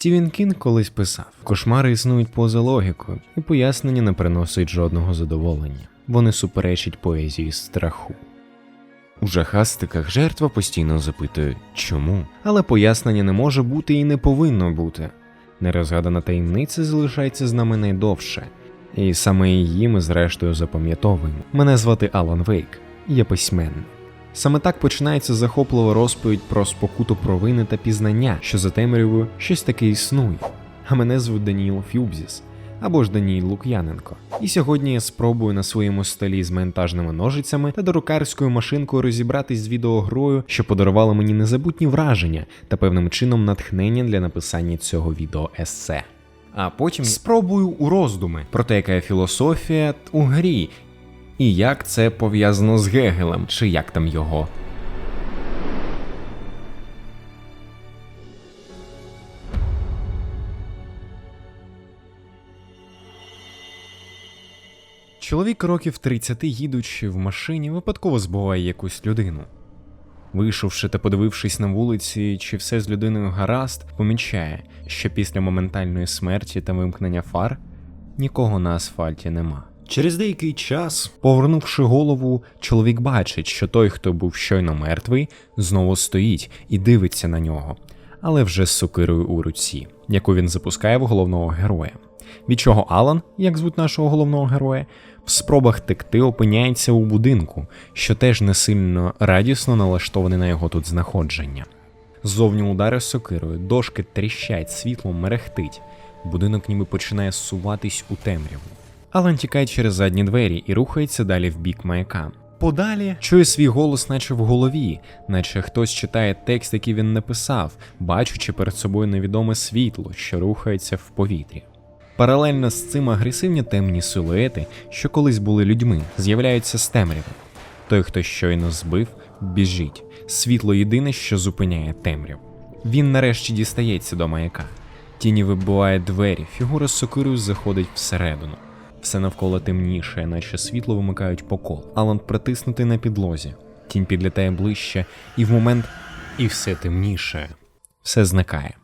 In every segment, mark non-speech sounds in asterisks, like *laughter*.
Стівен Кінг колись писав: кошмари існують поза логікою, і пояснення не приносить жодного задоволення. Вони суперечать поезії страху. У жахастиках жертва постійно запитує чому, але пояснення не може бути і не повинно бути. Нерозгадана таємниця залишається з нами найдовше, і саме її ми зрештою запам'ятовуємо. Мене звати Алан Вейк, я письменник. Саме так починається захоплива розповідь про спокуту провини та пізнання, що за темрявою щось таке існує. А мене звуть Даніїл Фюбзіс або ж Даніїл Лук'яненко. І сьогодні я спробую на своєму столі з монтажними ножицями та дорукарською машинкою розібратись з відеогрою, що подарувало мені незабутні враження та певним чином натхнення для написання цього відео есе. А потім спробую у роздуми про те, яка є філософія у грі, і як це пов'язано з Гегелем, чи як там його. Чоловік років 30, їдучи в машині, випадково збиває якусь людину. Вийшовши та подивившись на вулиці, чи все з людиною гаразд, помічає, що після моментальної смерті та вимкнення фар нікого на асфальті нема. Через деякий час, повернувши голову, чоловік бачить, що той, хто був щойно мертвий, знову стоїть і дивиться на нього, але вже з сокирою у руці, яку він запускає в головного героя. Від чого Алан, як звуть нашого головного героя, в спробах текти опиняється у будинку, що теж не сильно радісно налаштований на його тут знаходження. Ззовні удари сокирою, дошки тріщать, світло мерехтить, будинок ніби починає суватись у темряву. Алан тікає через задні двері і рухається далі в бік маяка. Подалі чує свій голос, наче в голові, наче хтось читає текст, який він написав, бачучи перед собою невідоме світло, що рухається в повітрі. Паралельно з цим агресивні темні силуети, що колись були людьми, з'являються з темряви. Той, хто щойно збив, біжить. Світло єдине, що зупиняє темряву. Він нарешті дістається до маяка. Тіні вибиває двері, фігура з сокирою заходить всередину. Все навколо темніше, наче світло вимикають по колу. Алан притиснутий на підлозі. Тінь підлітає ближче, і в момент і все темніше, все зникає.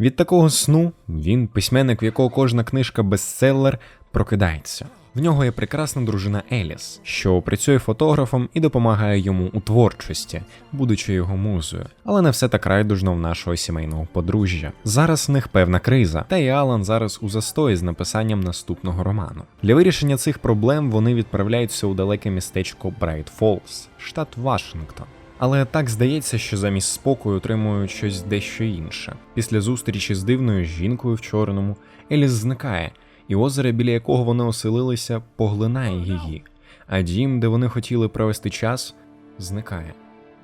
Від такого сну він, письменник, в якого кожна книжка бестселер, прокидається. В нього є прекрасна дружина Еліс, що працює фотографом і допомагає йому у творчості, будучи його музою. Але не все так райдужно в нашого сімейного подружжя. Зараз в них певна криза, та й Алан зараз у застої з написанням наступного роману. Для вирішення цих проблем вони відправляються у далеке містечко Брайт Фоллс, штат Вашингтон. Але так здається, що замість спокою отримують щось дещо інше. Після зустрічі з дивною жінкою в чорному, Еліс зникає, і озеро, біля якого вони оселилися, поглинає її. А дім, де вони хотіли провести час, зникає,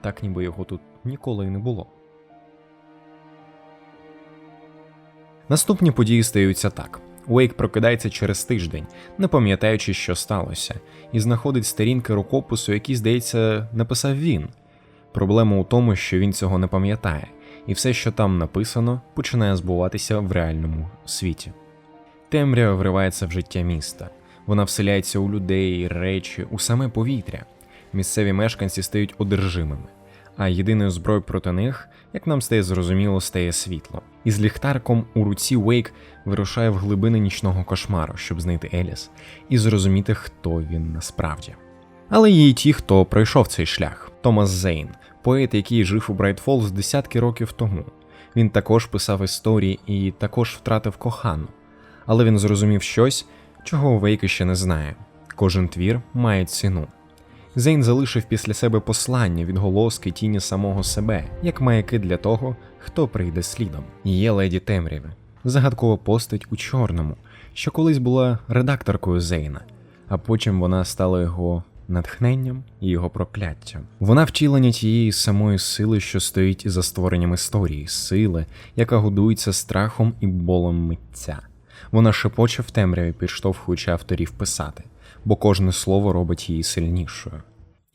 так ніби його тут ніколи й не було. Наступні події стаються так. Уейк прокидається через тиждень, не пам'ятаючи, що сталося, і знаходить сторінки рукопису, які, здається, написав він. Проблема у тому, що він цього не пам'ятає, і все, що там написано, починає збуватися в реальному світі. Темрява вривається в життя міста. Вона вселяється у людей, речі, у саме повітря. Місцеві мешканці стають одержимими, а єдиною зброєю проти них, як нам стає зрозуміло, стає світло. І з ліхтарком у руці Уейк вирушає в глибини нічного кошмару, щоб знайти Еліс і зрозуміти, хто він насправді. Але є й ті, хто пройшов цей шлях. Томас Зейн, поет, який жив у Брайтфолз десятки років тому. Він також писав історії і також втратив кохану. Але він зрозумів щось, чого Вейк ще не знає. Кожен твір має ціну. Зейн залишив після себе послання, відголоски тіні самого себе, як маяки для того, хто прийде слідом. Є леді темряви, загадкова постать у чорному, що колись була редакторкою Зейна, а потім вона стала його натхненням і його прокляттям. Вона втілення тієї самої сили, що стоїть за створенням історії, сили, яка годується страхом і болем митця. Вона шепоче в темряві, підштовхуючи авторів писати, бо кожне слово робить її сильнішою.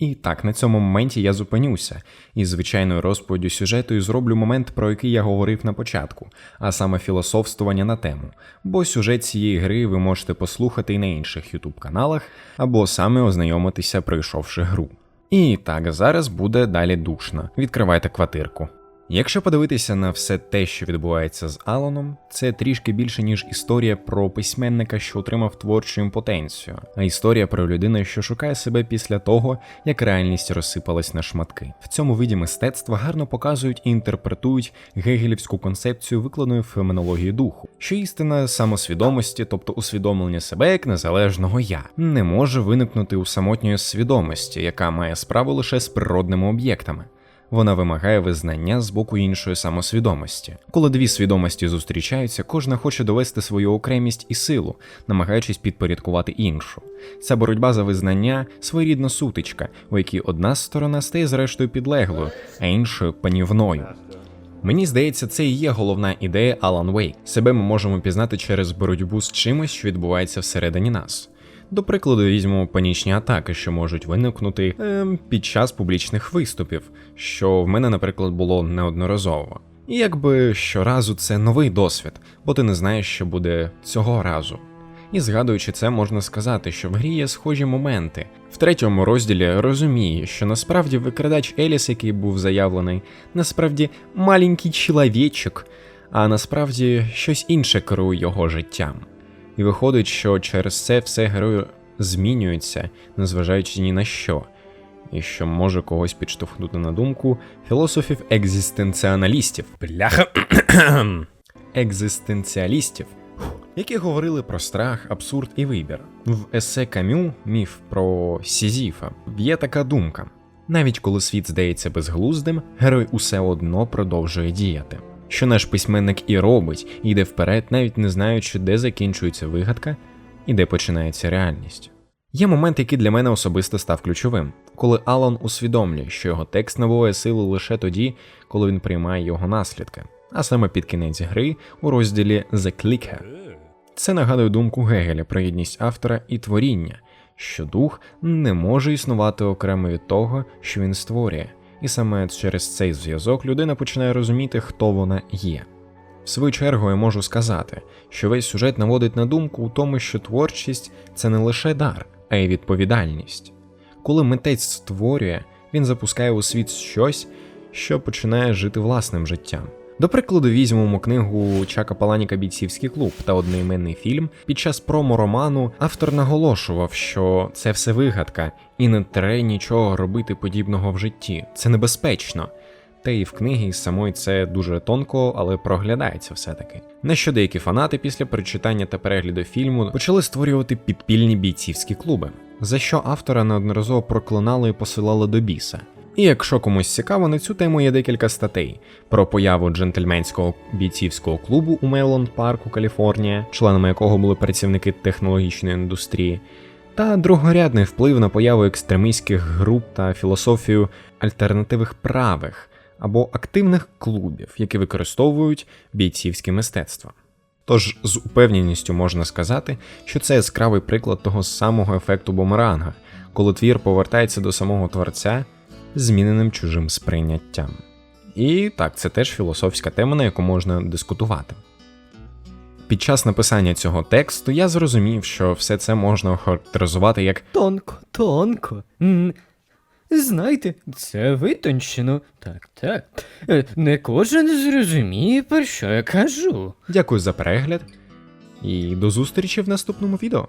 І так, на цьому моменті я зупинюся і звичайною розповіддю сюжету і зроблю момент, про який я говорив на початку, а саме філософствування на тему, бо сюжет цієї гри ви можете послухати і на інших ютуб каналах, або саме ознайомитися, пройшовши гру. І так, зараз буде далі душно. Відкривайте квартирку. Якщо подивитися на все те, що відбувається з Аланом, це трішки більше ніж історія про письменника, що отримав творчу імпотенцію, а історія про людину, що шукає себе після того, як реальність розсипалась на шматки. В цьому виді мистецтва гарно показують і інтерпретують гегелівську концепцію викладеної феноменології духу, що істина самосвідомості, тобто усвідомлення себе як незалежного я, не може виникнути у самотньої свідомості, яка має справу лише з природними об'єктами. Вона вимагає визнання з боку іншої самосвідомості. Коли дві свідомості зустрічаються, кожна хоче довести свою окремість і силу, намагаючись підпорядкувати іншу. Ця боротьба за визнання своєрідна сутичка, у якій одна сторона стає зрештою підлеглою, а іншою панівною. Мені здається, це і є головна ідея Alan Wake. Себе ми можемо пізнати через боротьбу з чимось, що відбувається всередині нас. До прикладу, візьмемо панічні атаки, що можуть виникнути ем, під час публічних виступів, що в мене, наприклад, було неодноразово. І якби щоразу це новий досвід, бо ти не знаєш, що буде цього разу. І згадуючи це, можна сказати, що в грі є схожі моменти. В третьому розділі розуміє, що насправді викрадач Еліс, який був заявлений, насправді маленький чоловічок, а насправді щось інше керує його життям. І виходить, що через це все герою змінюється, незважаючи ні на що, і що може когось підштовхнути на думку філософів-екзистенціоналістів. Бляха *clears throat* екзистенціалістів, які говорили про страх, абсурд і вибір. В есе Камю, міф про Сізіфа, є така думка: навіть коли світ здається безглуздим, герой усе одно продовжує діяти. Що наш письменник і робить, йде вперед, навіть не знаючи, де закінчується вигадка і де починається реальність. Є момент, який для мене особисто став ключовим, коли Алан усвідомлює, що його текст набуває силу лише тоді, коли він приймає його наслідки, а саме під кінець гри у розділі The Clicker. Це нагадує думку Гегеля про єдність автора і творіння, що дух не може існувати окремо від того, що він створює, і саме через цей зв'язок людина починає розуміти, хто вона є. В свою чергу я можу сказати, що весь сюжет наводить на думку у тому, що творчість це не лише дар, а й відповідальність. Коли митець створює, він запускає у світ щось, що починає жити власним життям. До прикладу, візьмемо книгу Чака Паланіка Бійцівський клуб та одноіменний фільм. Під час промо-роману автор наголошував, що це все вигадка, і не треба нічого робити подібного в житті. Це небезпечно. Та і в книгі і самої це дуже тонко, але проглядається все-таки. На що деякі фанати після прочитання та перегляду фільму почали створювати підпільні бійцівські клуби, за що автора неодноразово проклинали і посилали до біса. І якщо комусь цікаво, на цю тему є декілька статей про появу джентльменського бійцівського клубу у Мейлонд Парку, Каліфорнія, членами якого були працівники технологічної індустрії, та другорядний вплив на появу екстремістських груп та філософію альтернативних правих або активних клубів, які використовують бійцівське мистецтво. Тож з упевненістю можна сказати, що це яскравий приклад того самого ефекту бумеранга, коли твір повертається до самого творця зміненим чужим сприйняттям. І так, це теж філософська тема, на яку можна дискутувати. Під час написання цього тексту я зрозумів, що все це можна охарактеризувати як Тонко, тонко. М, Знаєте, це витончено. Так, так. Е, Не кожен зрозуміє, про що я кажу. дякую за перегляд, і до зустрічі в наступному відео.